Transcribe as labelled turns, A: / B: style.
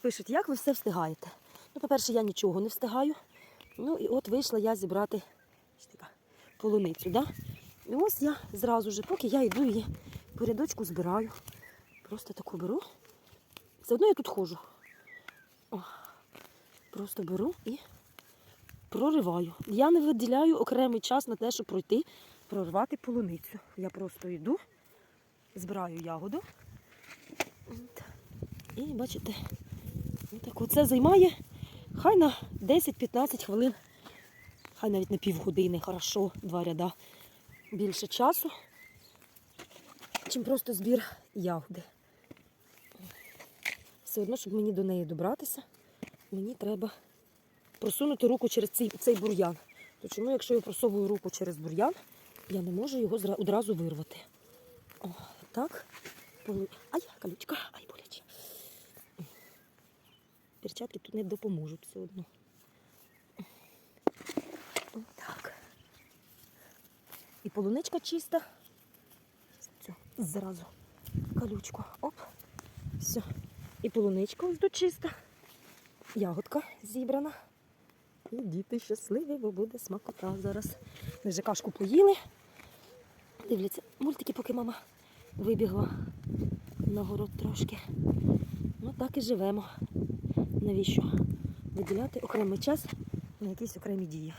A: Пишуть, як ви все встигаєте? Ну, по-перше, я нічого не встигаю. Ну і от вийшла я зібрати полуницю. Да? І ось я зразу ж, поки я йду її по рядочку збираю. Просто таку беру. Все одно я тут ходжу. О, просто беру і прориваю. Я не виділяю окремий час на те, щоб пройти, прорвати полуницю. Я просто йду, збираю ягоду. І бачите, так оце займає хай на 10-15 хвилин, хай навіть на півгодини, хорошо, два ряда. Більше часу, чим просто збір ягоди. Все одно, щоб мені до неї добратися, мені треба просунути руку через цей, цей бур'ян. То чому, якщо я просовую руку через бур'ян, я не можу його одразу вирвати. О, так. Ай, колючка, ай, боляче. Перчатки тут не допоможуть все одно. Так. І полуничка чиста. Цю, зразу колючку. Оп. Все. І полуничка ось тут чиста. Ягодка зібрана. І діти щасливі, бо буде смакота зараз. Ми вже кашку поїли. Дивляться мультики, поки мама вибігла на город трошки. Ну так і живемо. Навіщо виділяти окремий час на якісь окремі дії?